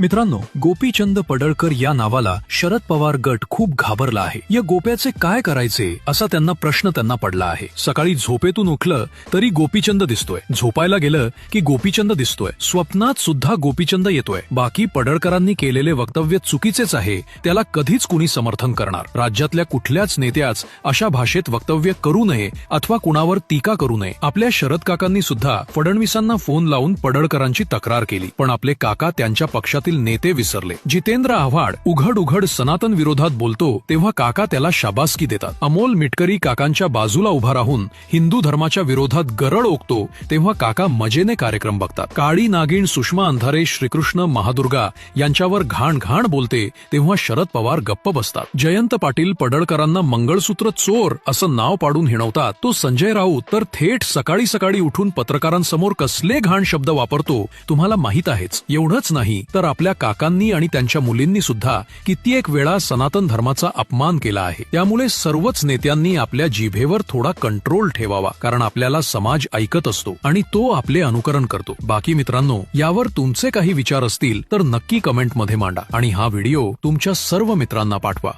मित्रांनो गोपीचंद पडळकर या नावाला शरद पवार गट खूप घाबरला आहे. या गोप्याचे काय करायचे असा त्यांना प्रश्न त्यांना पडला आहे. सकाळी झोपेतून उठलं तरी गोपीचंद दिसतोय. झोपायला गेलं की गोपीचंद दिसतोय. स्वप्नात सुद्धा गोपीचंद येतोय. बाकी पडळकरांनी केलेले वक्तव्य चुकीचेच आहे. त्याला कधीच कुणी समर्थन करणार. राज्यातल्या कुठल्याच नेत्याच अशा भाषेत वक्तव्य करू नये अथवा कुणावर टीका करू नये. आपल्या शरद काकांनी सुद्धा फडणवीसांना फोन लावून पडळकरांची तक्रार केली. पण आपले काका त्यांच्या पक्षात पक्षातील नेते विसरले. जितेंद्र आव्हाड उघड उघड सनातन विरोधात बोलतो तेव्हा काका त्याला शाबासकी देतात. अमोल मिटकरी काकांच्या बाजूला उभा राहून हिंदू धर्माच्या विरोधात गरळ ओकतो तेव्हा काका मजेने कार्यक्रम बघतात. काळी नागिण सुषमा अंधारे श्रीकृष्ण महादुर्गा यांच्यावर घाण घाण बोलते तेव्हा शरद पवार गप्प बसतात. जयंत पाटील पडळकरांना मंगळसूत्र चोर असं नाव पाडून हिणवतात. तो संजय राऊत तर थेट सकाळी सकाळी उठून पत्रकारांसमोर कसले घाण शब्द वापरतो तुम्हाला माहीत आहेच. एवढंच नाही तर आपल्या काकांनी आणि त्यांच्या मुलींनी सुद्धा कित्येक वेळा सनातन धर्माचा अपमान केला आहे. त्यामुळे सर्वच नेत्यांनी आपल्या जिभेवर थोडा कंट्रोल ठेवावा कारण आपल्याला समाज ऐकत असतो आणि तो आपले अनुकरण करतो. बाकी मित्रांनो यावर तुमचे काही विचार असतील तर नक्की कमेंटमध्ये मांडा आणि हा व्हिडिओ तुमच्या सर्व मित्रांना पाठवा.